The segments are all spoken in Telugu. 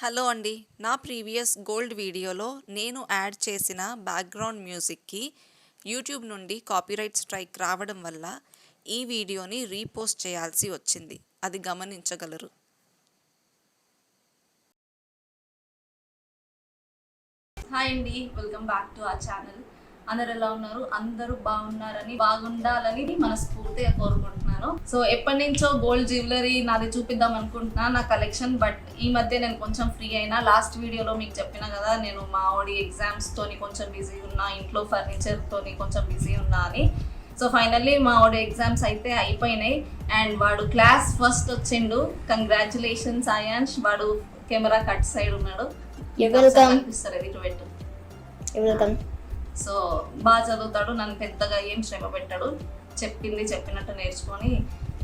హలో అండి. నా ప్రీవియస్ గోల్డ్ వీడియోలో నేను యాడ్ చేసిన బ్యాక్గ్రౌండ్ మ్యూజిక్కి యూట్యూబ్ నుండి కాపీరైట్ స్ట్రైక్ రావడం వల్ల ఈ వీడియోని రీపోస్ట్ చేయాల్సి వచ్చింది. అది గమనించగలరు. హాయ్ అండి. వెల్కమ్ బ్యాక్ టు ఆ ఛానల్. అందరు ఎలా ఉన్నారు? అందరూ బాగున్నారని బాగుండాలని మనస్ఫూర్తిగా కోరుకుంటున్నాను సో ఎప్పటి నుంచో గోల్డ్ జ్యువెలరీ నాది చూపిద్దాం అనుకుంటున్నా నా కలెక్షన్ బట్ ఈ మధ్య నేను కొంచెం ఫ్రీ అయినా. లాస్ట్ వీడియోలో మీకు చెప్పిన కదా నేను మా ఓడి ఎగ్జామ్స్ తోని కొంచెం బిజీ ఉన్నా ఇంట్లో ఫర్నిచర్ తోని కొంచెం బిజీ ఉన్నా అని. సో ఫైనల్లీ మా వాడు ఎగ్జామ్స్ అయితే అయిపోయినాయి. అండ్ వాడు క్లాస్ ఫస్ట్ వచ్చిండు. కంగ్రాచులేషన్స్ అయాన్ష్ వాడు కెమెరా కట్ సైడ్ ఉన్నాడు. కనిపిస్తారు పెట్టు. సో బాగా చదువుతాడు. నన్ను పెద్దగా ఏం శ్రమ పెట్టాడు. చెప్పింది చెప్పినట్టు నేర్చుకొని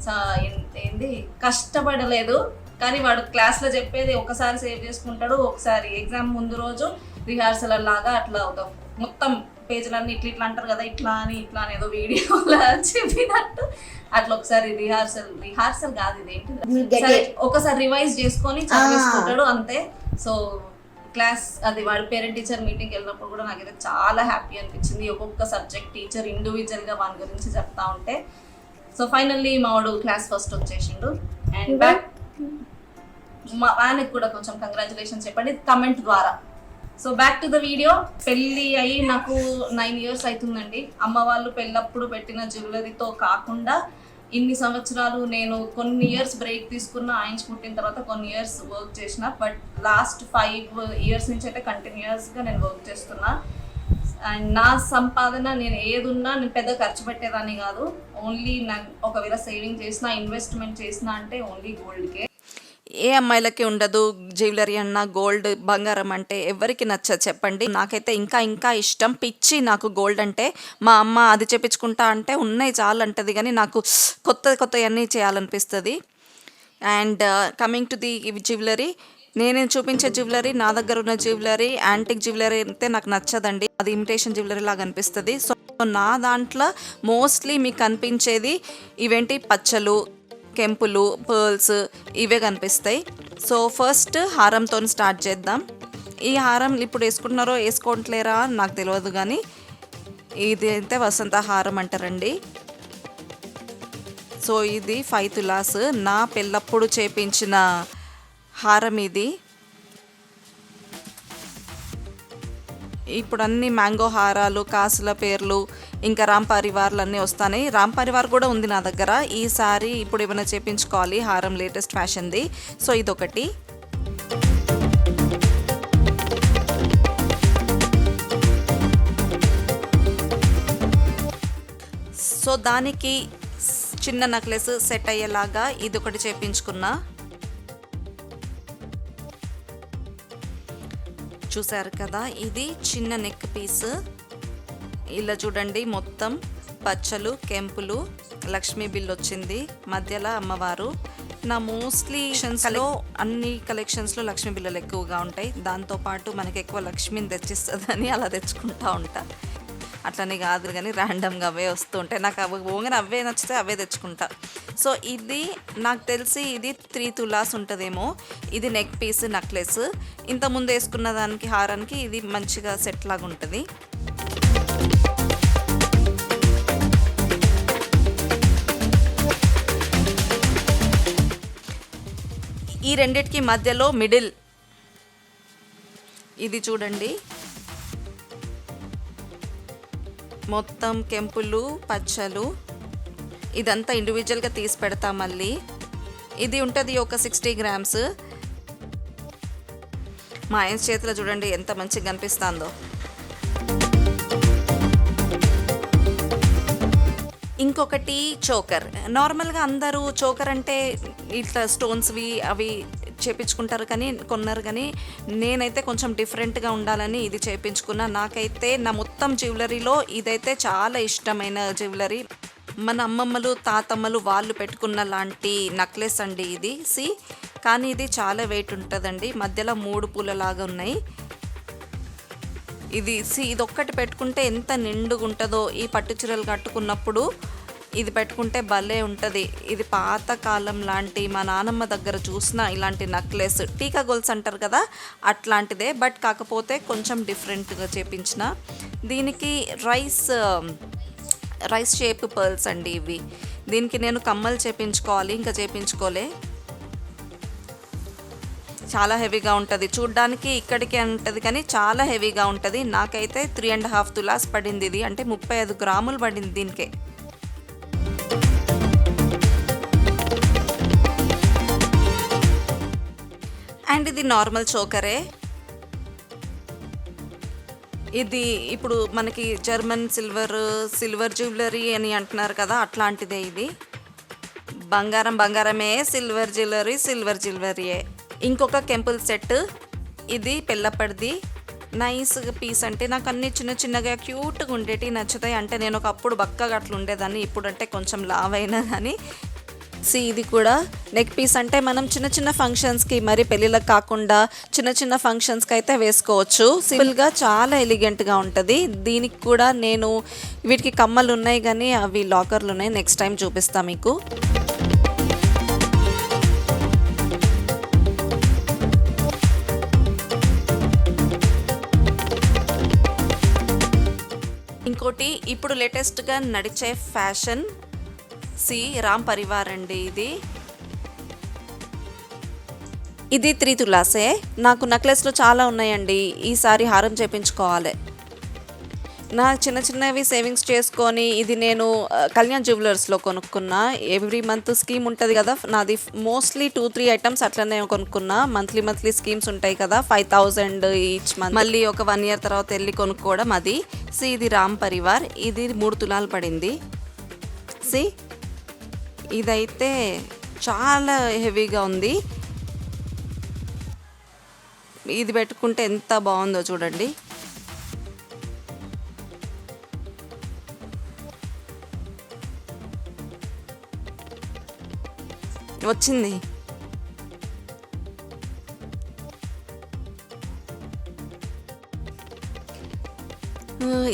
సా- ఏంది? కష్టపడలేదు. కానీ వాడు క్లాస్లో చెప్పేది ఒకసారి సేవ్ చేసుకుంటాడు ఒకసారి ఎగ్జామ్ ముందు రోజు రిహార్సల్ లాగా అట్లా ఒక మొత్తం పేజీలన్నీ ఇట్లా ఇట్లా అంటారు కదా ఇట్లా అని ఇట్లా అని ఏదో వీడియోలో చెప్పినట్టు అట్లా ఒకసారి రిహార్సల్ రిహార్సల్ కాదు సరే it. ఒకసారి రివైజ్ చేసుకొని చదివేసుకుంటాడు అంతే. సో క్లాస్ అది వాడి పేరెంట్ టీచర్ మీటింగ్కి వెళ్ళినప్పుడు కూడా నాకైతే చాలా హ్యాపీ అనిపించింది. ఒక్కొక్క సబ్జెక్ట్ టీచర్ ఇండివిజువల్గా వాని గురించి చెప్తా ఉంటే. సో ఫైనల్లీ మా వాడు క్లాస్ ఫస్ట్ వచ్చేసిండు. అండ్ బ్యాక్ మా ఆయనకు కూడా కొంచెం కంగ్రాచులేషన్ చెప్పండి కమెంట్ ద్వారా. So back to the video పెళ్ళి అయ్యి నాకు నైన్ ఇయర్స్ అవుతుందండి. అమ్మ వాళ్ళు పెళ్ళప్పుడు పెట్టిన జ్యువెలరీతో కాకుండా ఇన్ని సంవత్సరాలు నేను కొన్ని ఇయర్స్ బ్రేక్ తీసుకున్న ఆయన పుట్టిన తర్వాత కొన్ని ఇయర్స్ వర్క్ చేసిన బట్ లాస్ట్ ఫైవ్ ఇయర్స్ నుంచి అయితే కంటిన్యూస్గా నేను వర్క్ చేస్తున్నా. అండ్ నా సంపాదన నేను ఏదున్నా నేను పెద్ద ఖర్చు పెట్టేదాన్ని కాదు. ఓన్లీ నాకు ఒకవేళ సేవింగ్ చేసిన ఇన్వెస్ట్మెంట్ చేసిన అంటే ఓన్లీ గోల్డ్కే ఏ అమ్మాయిలకి ఉండదు జ్యువెలరీ అన్న గోల్డ్ బంగారం అంటే ఎవరికి నచ్చదు చెప్పండి. నాకైతే ఇంకా ఇంకా ఇష్టం. పిచ్చి నాకు గోల్డ్ అంటే మా అమ్మ అది చేపించుకుంటా అంటే ఉన్నాయి చాలు అంటది కానీ నాకు కొత్త కొత్త అన్నీ చేయాలనిపిస్తుంది. And coming to the jewellery నేను చూపించే జ్యువెలరీ నా దగ్గర ఉన్న జ్యువెలరీ యాంటిక్ జ్యువెలరీ అయితే నాకు నచ్చదండి. అది ఇమిటేషన్ జ్యువెలరీ లాగా అనిపిస్తుంది. సో నా దాంట్లో మోస్ట్లీ మీకు కనిపించేది ఇవేంటి పచ్చలు కెంపులు పర్ల్స్ ఇవే కనిపిస్తాయి. సో ఫస్ట్ హారంతో స్టార్ట్ చేద్దాం. ఈ హారం ఇప్పుడు వేసుకుంటున్నారో వేసుకోవట్లేరా? అని నాకు తెలియదు కానీ ఇది అయితే వసంత హారం అంటారండి. సో ఇది ఫైవ్ తులాస్. నా పెళ్ళప్పుడు చేపించిన హారం ఇది. ఇప్పుడు అన్ని మ్యాంగో హారాలు కాసుల పేర్లు ఇంకా రామ్ పరివార్లు అన్నీ వస్తాయి రామ్ పరివార్ కూడా ఉంది నా దగ్గర. ఈసారి ఇప్పుడు ఏమైనా చేపించుకోవాలి. హారం లేటెస్ట్ ఫ్యాషన్ది. సో ఇదొకటి. సో దానికి చిన్న నెక్లెస్ సెట్ అయ్యేలాగా ఇది ఒకటి చేపించుకున్నా. చూసారు కదా ఇది చిన్న నెక్ పీస్. ఇలా చూడండి మొత్తం పచ్చలు కెంపులు లక్ష్మీ బిల్ వచ్చింది. మధ్యలో అమ్మవారు. నా మోస్ట్లీ లో అన్ని కలెక్షన్స్లో లక్ష్మీ బిల్లలు ఎక్కువగా ఉంటాయి. దాంతోపాటు మనకి ఎక్కువ లక్ష్మిని తెచ్చిస్తుందని అలా తెచ్చుకుంటా ఉంటా. అట్లనే కాదు కానీ ర్యాండమ్గా అవే వస్తూ ఉంటాయి. నాకు అవి ఓంగని అవే నచ్చితే అవే తెచ్చుకుంటా. సో ఇది నాకు తెలిసి ఇది త్రీ తులాస్ ఉంటుందేమో. ఇది నెక్ పీస్ నెక్లెస్ ఇంత ముందు వేసుకున్న దానికి హారానికి ఇది మంచిగా సెట్ లాగా ఉంటుంది. ఈ రెండిటికి మధ్యలో మిడిల్. ఇది చూడండి. మొత్తం కెంపులు పచ్చలు. ఇదంతా ఇండివిజువల్గా తీసి పెడతా మళ్ళీ. ఇది ఉంటుంది ఒక సిక్స్టీ గ్రామ్స్. మా ఆయన చేతిలో చూడండి ఎంత మంచిగా కనిపిస్తుందో. ఇంకొకటి చోకర్. నార్మల్గా అందరూ చోకర్ అంటే ఇట్లా స్టోన్స్వి అవి చేపించుకుంటారు కానీ కొన్నారు కానీ నేనైతే కొంచెం డిఫరెంట్గా ఉండాలని ఇది చేపించుకున్నా. నాకైతే నా మొత్తం జ్యువెలరీలో ఇదైతే చాలా ఇష్టమైన జ్యువెలరీ. మన అమ్మమ్మలు తాతమ్మలు వాళ్ళు పెట్టుకున్న లాంటి నెక్లెస్ అండి ఇది. సి కానీ ఇది చాలా వెయిట్ ఉంటుందండి. మధ్యలో మూడు పూలలాగా ఉన్నాయి. ఇది సి ఇది ఒక్కటి పెట్టుకుంటే ఎంత నిండుగా ఉంటుందో ఈ పట్టు చీరలు కట్టుకున్నప్పుడు ఇది పెట్టుకుంటే భలే ఉంటుంది. ఇది పాత కాలం లాంటి మా నానమ్మ దగ్గర చూసిన ఇలాంటి నక్లెస్ టీకా గోల్స్ అంటారు కదా అట్లాంటిదే. బట్ కాకపోతే కొంచెం డిఫరెంట్గా చేపించిన. దీనికి రైస్ రైస్ షేప్ పర్ల్స్ అండి ఇవి. దీనికి నేను కమ్మలు చేపించుకోవాలి ఇంకా చేపించుకోలే. చాలా హెవీగా ఉంటుంది. చూడ్డానికి ఇక్కడికి ఉంటుంది కానీ చాలా హెవీగా ఉంటుంది. నాకైతే త్రీ అండ్ హాఫ్ తులాస్ పడింది ఇది. అంటే ముప్పై ఐదు గ్రాములు పడింది దీనికే. అండ్ ఇది నార్మల్ చోకరే. ఇది ఇప్పుడు మనకి జర్మన్ సిల్వర్ సిల్వర్ జ్యువెలరీ అని అంటున్నారు కదా అట్లాంటిదే ఇది. బంగారం బంగారమే సిల్వర్ జ్యువెలరీ సిల్వర్ జ్యువెలరీయే. ఇంకొక కెంపుల్ సెట్ ఇది పిల్లపడిది. నైస్ పీస్ అంటే నాకు అన్ని చిన్న చిన్నగా క్యూట్గా ఉండేటివి నచ్చుతాయి. అంటే నేను ఒకప్పుడు బక్కగా అట్లా ఉండేదాన్ని ఇప్పుడంటే కొంచెం లావ్ అయినా కానీ సి ఇది కూడా నెక్ పీస్ అంటే మనం చిన్న చిన్న ఫంక్షన్స్కి మరి పెళ్ళిళ్ళకి కాకుండా చిన్న చిన్న ఫంక్షన్స్కి అయితే వేసుకోవచ్చు. సింపుల్గా చాలా ఎలిగెంట్గా ఉంటుంది. దీనికి కూడా నేను వీటికి కమ్మలు ఉన్నాయి కానీ అవి లాకర్లు ఉన్నాయి. నెక్స్ట్ టైం చూపిస్తాను మీకు. ఇంకోటి ఇప్పుడు లేటెస్ట్గా నడిచే ఫ్యాషన్ సి రామ్ పరివార్ అండి ఇది. ఇది త్రీ తులాసే నాకు నెక్లెస్లు చాలా ఉన్నాయండి. ఈసారి హారం చేపించుకోవాలి. నా చిన్న చిన్నవి సేవింగ్స్ చేసుకొని ఇది నేను కళ్యాణ్ జ్యువెలర్స్లో కొనుక్కున్నా. ఎవ్రీ మంత్ స్కీమ్ ఉంటుంది కదా నాది మోస్ట్లీ టూ త్రీ ఐటమ్స్ అట్లనే కొనుక్కున్నా. మంత్లీ మంత్లీ స్కీమ్స్ ఉంటాయి కదా ఫైవ్ థౌజండ్ ఈచ్ మంత్. మళ్ళీ ఒక వన్ ఇయర్ తర్వాత వెళ్ళి కొనుక్కోవడం అది. సి ఇది రామ్ పరివార్. ఇది మూడు తులాలు పడింది. సి ఇదైతే చాలా హెవీగా ఉంది. ఇది పెట్టుకుంటే ఎంత బాగుందో చూడండి. వచ్చింది.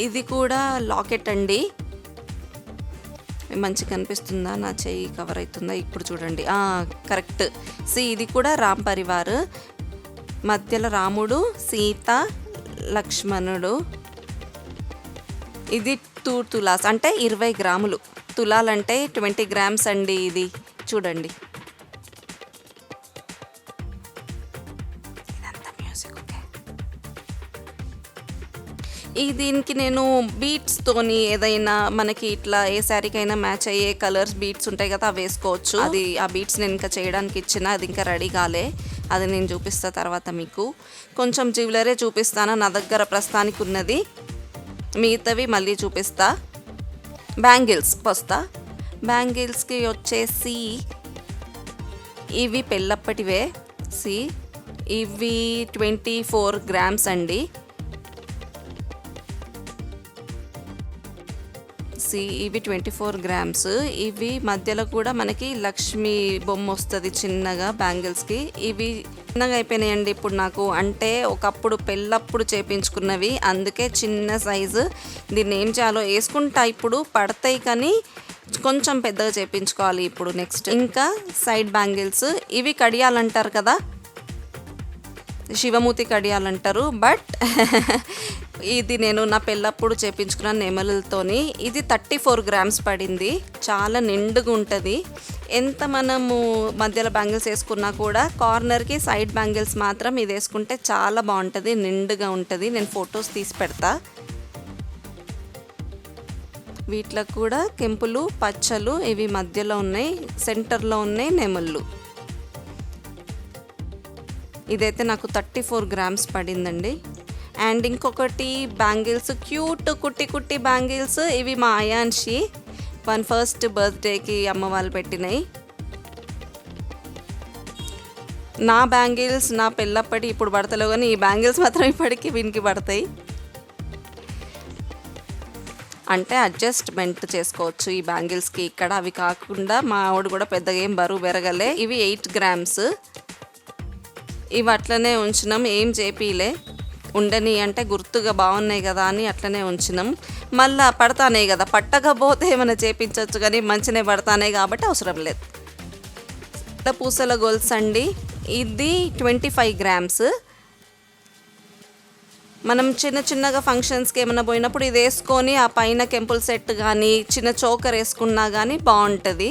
ఇది కూడా లాకెట్ అండి. మంచిగా కనిపిస్తుందా? నా చెయ్యి కవర్ అవుతుందా ఇప్పుడు చూడండి. కరెక్ట్ సి ఇది కూడా రామ్ పరివార్. మధ్యలో రాముడు సీత లక్ష్మణుడు. ఇది టూ తులాస్. అంటే ఇరవై గ్రాములు. తులాలంటే ట్వంటీ గ్రామ్స్ అండి ఇది. చూడండి. ఈ దీనికి నేను బీట్స్తోని ఏదైనా మనకి ఇట్లా ఏ శారీకైనా మ్యాచ్ అయ్యే కలర్స్ బీట్స్ ఉంటాయి కదా అవి వేసుకోవచ్చు. అది ఆ బీట్స్ నేను ఇంకా చేయడానికి ఇచ్చిన అది ఇంకా రెడీ కాలే. అది నేను చూపిస్తా తర్వాత మీకు. కొంచెం జ్యువెలరీ చూపిస్తాను నా దగ్గర ప్రస్తుతానికి ఉన్నది. మిగతావి మళ్ళీ చూపిస్తా. బ్యాంగిల్స్ వస్తా. బ్యాంగిల్స్కి వచ్చేసి ఇవి పెళ్ళప్పటివే. సి ఇవి ట్వంటీ ఫోర్ గ్రామ్స్ అండి. సి ఇవి ట్వంటీ ఫోర్ గ్రామ్స్. ఇవి మధ్యలో కూడా మనకి లక్ష్మి బొమ్మ వస్తుంది చిన్నగా బ్యాంగిల్స్కి. ఇవి చిన్నగా అయిపోయినాయండి ఇప్పుడు నాకు. అంటే ఒకప్పుడు పెళ్ళప్పుడు చేపించుకున్నవి. అందుకే చిన్న సైజు. దీన్ని ఏం చేయాలో వేసుకుంటా ఇప్పుడు. పడతాయి కానీ కొంచెం పెద్దగా చేపించుకోవాలి ఇప్పుడు నెక్స్ట్. ఇంకా సైడ్ బ్యాంగిల్స్. ఇవి కడియాలంటారు కదా. శివమూర్తి కడియాలంటారు బట్ ఇది నేను నా పెళ్ళప్పుడు చేపించుకున్న నెమలతోని ఇది థర్టీ ఫోర్ గ్రామ్స్ పడింది. చాలా నిండుగా ఉంటుంది. ఎంత మనము మధ్యలో బ్యాంగిల్స్ వేసుకున్నా కూడా కార్నర్కి సైడ్ బ్యాంగిల్స్ మాత్రం ఇది వేసుకుంటే చాలా బాగుంటుంది నిండుగా ఉంటుంది. నేను ఫొటోస్ తీసి పెడతా. వీటిలో కూడా కెంపులు పచ్చలు ఇవి మధ్యలో ఉన్నాయి సెంటర్లో ఉన్నాయి నెమళ్ళు. ఇదైతే నాకు థర్టీ ఫోర్ గ్రామ్స్ పడిందండి. అండ్ ఇంకొకటి బ్యాంగిల్స్ క్యూట్ కుట్టి కుట్టి బ్యాంగిల్స్ ఇవి మా అయాన్షి వన్ ఫస్ట్ బర్త్డేకి అమ్మ వాళ్ళు పెట్టినాయి. నా బ్యాంగిల్స్ నా పెళ్ళప్పటి ఇప్పుడు పడతలేవు కానీ ఈ బ్యాంగిల్స్ మాత్రం ఇప్పటికీ వీనికి పడతాయి. అంటే అడ్జస్ట్మెంట్ చేసుకోవచ్చు ఈ బ్యాంగిల్స్కి. ఇక్కడ అవి కాకుండా మా ఆవిడ కూడా పెద్దగా ఏం బరువు పెరగలే ఇవి ఎయిట్ గ్రామ్స్. ఇవి అట్లనే ఉంచినాం ఏం చేపిలే ఉండని అంటే గుర్తుగా బాగున్నాయి కదా అని అట్లనే ఉంచినాం. మళ్ళా పడతానే కదా పట్టకపోతే ఏమైనా చేపించవచ్చు కానీ మంచినే పడతానే కాబట్టి అవసరం లేదు. పూసల గొలుసు అండి ఇది ట్వంటీ ఫైవ్ గ్రామ్స్. మనం చిన్న చిన్నగా ఫంక్షన్స్కి ఏమైనా పోయినప్పుడు ఇది వేసుకొని ఆ పైన కెంపుల్ సెట్ కానీ చిన్న చోకర్ వేసుకున్నా కానీ బాగుంటుంది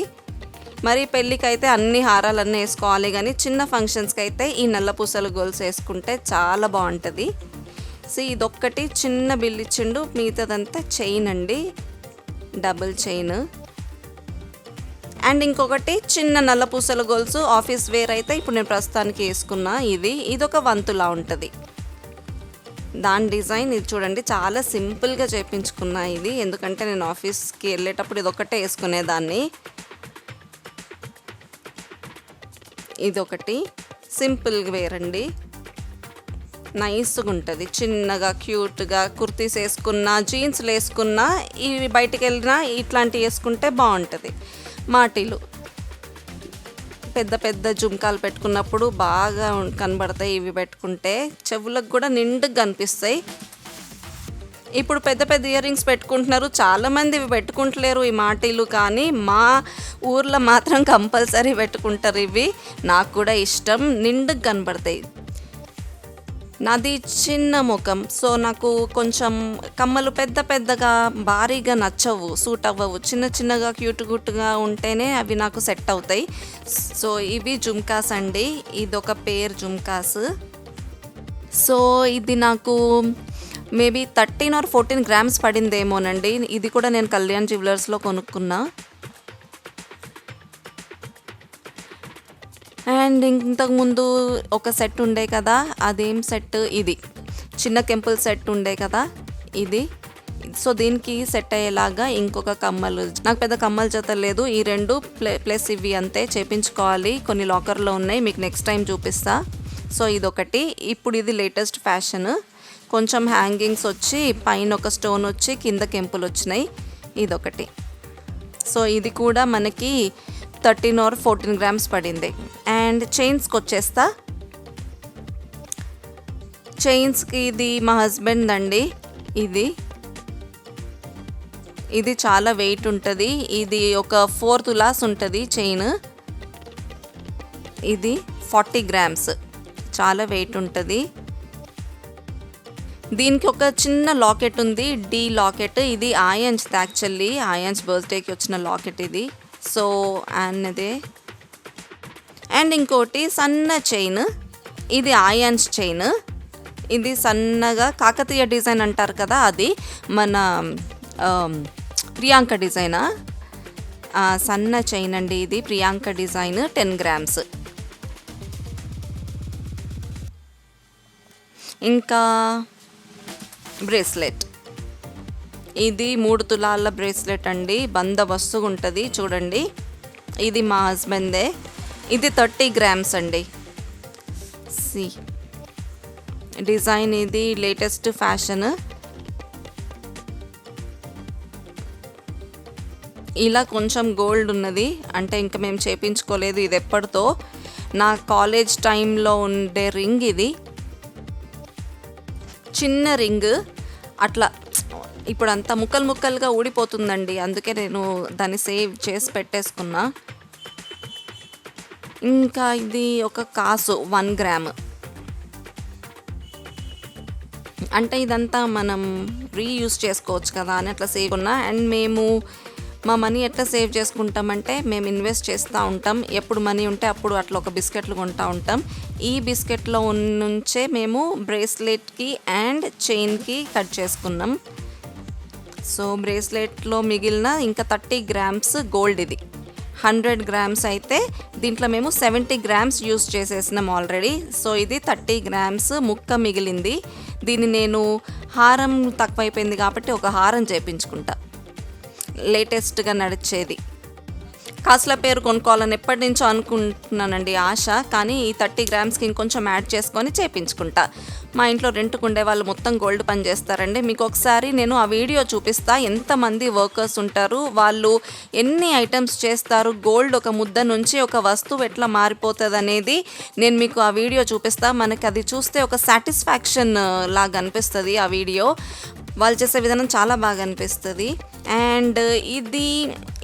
మరి పెళ్ళికి అయితే అన్ని హారాలన్నీ వేసుకోవాలి కానీ చిన్న ఫంక్షన్స్కి అయితే ఈ నల్లపుసల గొలుసు వేసుకుంటే చాలా బాగుంటుంది. సో ఇదొక్కటి చిన్న బిల్ ఇచ్చిండు మిగతాదంతా చైన్ అండి. డబుల్ చైన్ అండ్ ఇంకొకటి చిన్న నల్ల పూసల గొలుసు ఆఫీస్ వేర్ అయితే ఇప్పుడు నేను ప్రస్తుతానికి వేసుకున్నా ఇది. ఇదొక వంతులా ఉంటుంది. దాని డిజైన్ ఇది చూడండి చాలా సింపుల్గా చేపించుకున్నా ఇది. ఎందుకంటే నేను ఆఫీస్కి వెళ్ళేటప్పుడు ఇది ఒకటే వేసుకునేదాన్ని. ఇదొకటి. సింపుల్ వేర్ అండి నైస్గా ఉంటుంది చిన్నగా క్యూట్గా కుర్తీస్ వేసుకున్నా జీన్స్లు వేసుకున్నా ఇవి బయటికి వెళ్ళినా ఇట్లాంటివి వేసుకుంటే బాగుంటుంది మాటీలు. పెద్ద పెద్ద జుంకాలు పెట్టుకున్నప్పుడు బాగా కనబడతాయి ఇవి పెట్టుకుంటే. చెవులకు కూడా నిండుగా కనిపిస్తాయి ఇప్పుడు పెద్ద పెద్ద ఇయర్ రింగ్స్ పెట్టుకుంటున్నారు. చాలామంది ఇవి పెట్టుకుంటలేరు ఈ మాటీలు కానీ. మా ఊర్లో మాత్రం కంపల్సరీ పెట్టుకుంటారు ఇవి. నాకు కూడా ఇష్టం. నిండుగా కనబడతాయి. నాది చిన్న ముఖం. సో నాకు కొంచెం కమ్మలు పెద్ద పెద్దగా భారీగా నచ్చవు సూట్ అవ్వవు. చిన్న చిన్నగా క్యూట్ గుట్టుగా ఉంటేనే అవి నాకు సెట్ అవుతాయి. సో ఇవి జుమ్కాస్ అండి. ఇది ఒక పేరు జుమ్కాస్. సో ఇది నాకు maybe thirteen or fourteen grams పడిందేమోనండి. ఇది కూడా నేను కళ్యాణ్ జ్యువెలర్స్లో కొనుక్కున్నా. అండ్ ఇంతకుముందు ఒక సెట్ ఉండే కదా అదేం సెట్? ఇది. చిన్న కెంపుల్ సెట్ ఉండే కదా ఇది. సో దీనికి సెట్ అయ్యేలాగా ఇంకొక కమ్మలు. నాకు పెద్ద కమ్మల జత లేదు. ఈ రెండు ప్లే ప్లస్ ఇవి అంతే చేపించుకోవాలి. కొన్ని లాకర్లో ఉన్నాయి. మీకు నెక్స్ట్ టైం చూపిస్తా. సో ఇదొకటి. ఇప్పుడు ఇది లేటెస్ట్ ఫ్యాషన్. కొంచెం హ్యాంగింగ్స్ వచ్చి పైన ఒక స్టోన్ వచ్చి కింద కెంపులు వచ్చినాయి. ఇదొకటి. సో ఇది కూడా మనకి థర్టీన్ ఆర్ ఫోర్టీన్ గ్రామ్స్ పడింది. అండ్ చైన్స్కి వచ్చేస్తా. చైన్స్కి ఇది మా హస్బెండ్ అండి. ఇది. ఇది చాలా వెయిట్ ఉంటుంది. ఇది ఒక ఫోర్ తులాస్ ఉంటుంది చైన్. ఇది ఫార్టీ గ్రామ్స్. చాలా వెయిట్ ఉంటుంది. దీనికి ఒక చిన్న లాకెట్ ఉంది. The locket. ఇది ఆయన్స్ యాక్చువల్లీ. ఆయన్స్ బర్త్డేకి వచ్చిన లాకెట్ ఇది. సో అన్నదే. అండ్ ఇంకోటి సన్న చైన్. ఇది ఆయాన్స్ చైన్. ఇది సన్నగా కాకతీయ డిజైన్ అంటారు కదా అది. మన ప్రియాంక డిజైనా. సన్న చైన్ అండి ఇది. Priyanka design ten grams. ఇంకా బ్రేస్లెట్. ఇది మూడు తులాల బ్రేస్లెట్ అండి. బందబస్తుగా ఉంటుంది చూడండి. ఇది మా హస్బెండే. ఇది థర్టీ గ్రామ్స్ అండి. సి. డిజైన్ ఇది లేటెస్ట్ ఫ్యాషన్. ఇలా కొంచెం గోల్డ్ ఉన్నది. అంటే ఇంకా మేము చేపించుకోలేదు ఇది ఎప్పటితో. నా కాలేజ్ టైంలో ఉండే రింగ్ ఇది. చిన్న రింగ్. అట్లా ఇప్పుడు అంతా ముక్కలు ముక్కలుగా ఊడిపోతుందండి. అందుకే నేను దాన్ని సేవ్ చేసి పెట్టేసుకున్నా. ఇంకా ఇది ఒక కాసు వన్ గ్రామ్. అంటే ఇదంతా మనం రీయూస్ చేసుకోవచ్చు కదా అని అట్లా సేవ్ ఉన్నా. అండ్ మేము మా మనీ ఎట్లా సేవ్ చేసుకుంటామంటే మేము ఇన్వెస్ట్ చేస్తూ ఉంటాం. ఎప్పుడు మనీ ఉంటే అప్పుడు అట్లా ఒక బిస్కెట్లు కొంటూ ఉంటాం. ఈ బిస్కెట్లో నుంచే మేము బ్రేస్లెట్కి అండ్ చైన్కి కట్ చేసుకున్నాం. సో బ్రేస్లెట్లో మిగిలిన ఇంకా థర్టీ గ్రామ్స్ గోల్డ్ ఇది. హండ్రెడ్ గ్రామ్స్ అయితే దీంట్లో మేము సెవెంటీ గ్రామ్స్ యూస్ చేసేసినాం ఆల్రెడీ. సో ఇది థర్టీ గ్రామ్స్ ముక్క మిగిలింది. దీన్ని నేను హారం తక్కువైపోయింది కాబట్టి ఒక హారం చేపించుకుంటా. లేటెస్ట్గా నడిచేది. కాసుల పేరు కొనుక్కోవాలని ఎప్పటి నుంచో అనుకుంటున్నానండి ఆశ కానీ ఈ థర్టీ గ్రామ్స్కి ఇంకొంచెం యాడ్ చేసుకొని చేపించుకుంటా. మా ఇంట్లో రెంట్కు ఉండే వాళ్ళు మొత్తం గోల్డ్ పని చేస్తారండి. మీకు ఒకసారి నేను ఆ వీడియో చూపిస్తా. ఎంతమంది వర్కర్స్ ఉంటారు వాళ్ళు ఎన్ని ఐటమ్స్ చేస్తారు గోల్డ్ ఒక ముద్ద నుంచి ఒక వస్తువు ఎట్లా మారిపోతుంది అనేది నేను మీకు ఆ వీడియో చూపిస్తా. మనకి అది చూస్తే ఒక సాటిస్ఫాక్షన్ లాగా అనిపిస్తుంది ఆ వీడియో. వాళ్ళు చేసే విధానం చాలా బాగా అనిపిస్తుంది. అండ్ ఇది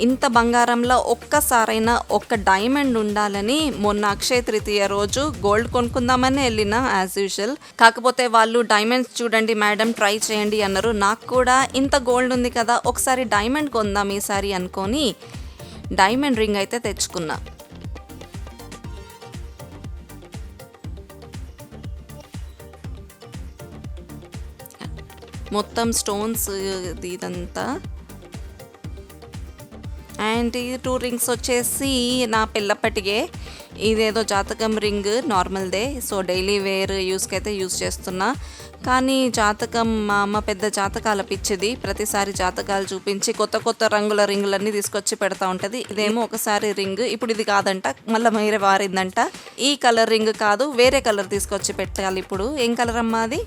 ఇంత బంగారంలో ఒక్కసారైనా ఒక్క డైమండ్ ఉండాలని మొన్న అక్షయ తృతీయ రోజు గోల్డ్ కొనుక్కుందామని వెళ్ళిన యాజ్ యూజువల్ కాకపోతే వాళ్ళు డైమండ్స్ చూడండి మేడం ట్రై చేయండి అన్నారు. నాకు కూడా ఇంత గోల్డ్ ఉంది కదా ఒకసారి డైమండ్ కొందాం ఈసారి అనుకొని డైమండ్ రింగ్ అయితే తెచ్చుకున్నా. మొత్తం స్టోన్స్ ఇది ఇదంతా. అండ్ ఈ టూ రింగ్స్ వచ్చేసి నా పిల్లప్పటికే. ఇదేదో జాతకం రింగ్ నార్మల్దే సో డైలీ వేర్ యూస్కి అయితే యూస్ చేస్తున్నా. కానీ జాతకం మా అమ్మ పెద్ద జాతకాల పిచ్చిది. ప్రతిసారి జాతకాలు చూపించి కొత్త కొత్త రంగుల రింగులన్నీ తీసుకొచ్చి పెడతా ఉంటుంది. ఇదేమో ఒకసారి రింగ్ ఇప్పుడు ఇది కాదంట మళ్ళీ మీరే వారిందంట. ఈ కలర్ రింగ్ కాదు వేరే కలర్ తీసుకొచ్చి పెట్టాలి ఇప్పుడు. ఏం కలర్ అమ్మా అది?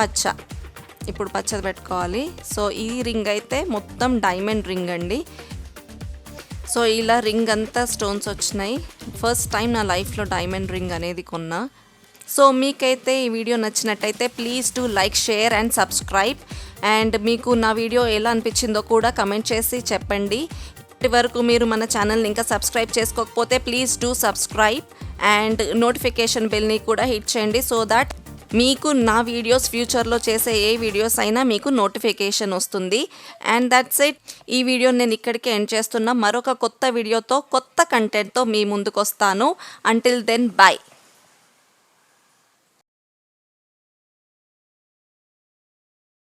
పచ్చ. ఇప్పుడు పచ్చది పెట్టుకోవాలి. సో ఈ రింగ్ అయితే మొత్తం డైమండ్ రింగ్ అండి. సో ఇలా రింగ్ అంతా స్టోన్స్ వచ్చినాయి. ఫస్ట్ టైం నా లైఫ్లో డైమండ్ రింగ్ అనేది కొన్నా. సో మీకైతే ఈ వీడియో నచ్చినట్టయితే please to like share and subscribe. And మీకు నా వీడియో ఎలా అనిపించిందో కూడా కమెంట్ చేసి చెప్పండి. ఇప్పటి వరకు మీరు మన ఛానల్ని ఇంకా సబ్స్క్రైబ్ చేసుకోకపోతే please do subscribe. And notification బెల్ని కూడా హిట్ చేయండి. సో దట్ మీకు నా వీడియోస్ ఫ్యూచర్లో చేసే ఏ వీడియోస్ అయినా మీకు నోటిఫికేషన్ వస్తుంది. అండ్ దట్స్ ఇట్ ఈ వీడియో నేను ఇక్కడికే ఎండ్ చేస్తున్నా. మరొక కొత్త వీడియోతో కొత్త కంటెంట్తో మీ ముందుకు వస్తాను అంటిల్ దెన్ బాయ్